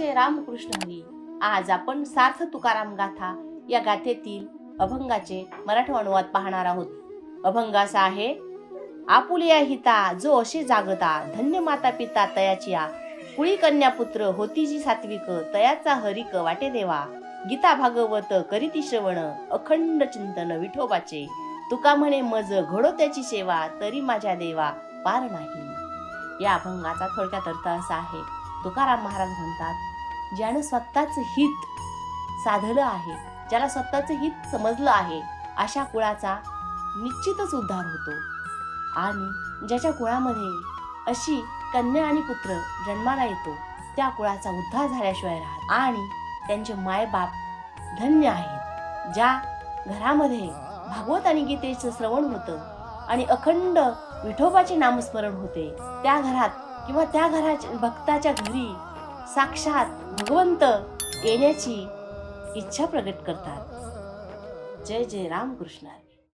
रामकृष्ण हरी आज आपण सार्थ तुकाराम गाथा या गाथेतील अभंगाचे मराठी अनुवाद पाहणार आहोत. अभंग असा आहे आपुलिया हिता जो अशी जागता धन्य माता पिता तयाची कुळी कन्या पुत्र होती जी सात्विक तयाचा हरिक वाटे देवा गीता भागवत करीती श्रवण अखंड चिंतन विठोबाचे तुका म्हणे मज घडो त्याची सेवा तरी माझ्या देवा पार नाही. या अभंगाचा थोडक्यात अर्थ असा आहे तुकाराम महाराज म्हणतात ज्यानं स्वतःच हित साधलं आहे ज्याला स्वतःचं हित समजलं आहे अशा कुळाचा निश्चितच उद्धार होतो. आणि ज्याच्या कुळामध्ये अशी कन्या आणि पुत्र जन्माला येतो त्या कुळाचा उद्धार झाल्याशिवाय राहत आणि त्यांचे मायबाप धन्य आहेत ज्या घरामध्ये भागवत आणि गीतेचं श्रवण होतं आणि अखंड विठोबाचे नामस्मरण होते. त्या घरात किंवा त्या घराच्या भक्ताच्या घरी साक्षात भगवंत येण्याची इच्छा प्रकट करतात. जय जय रामकृष्ण.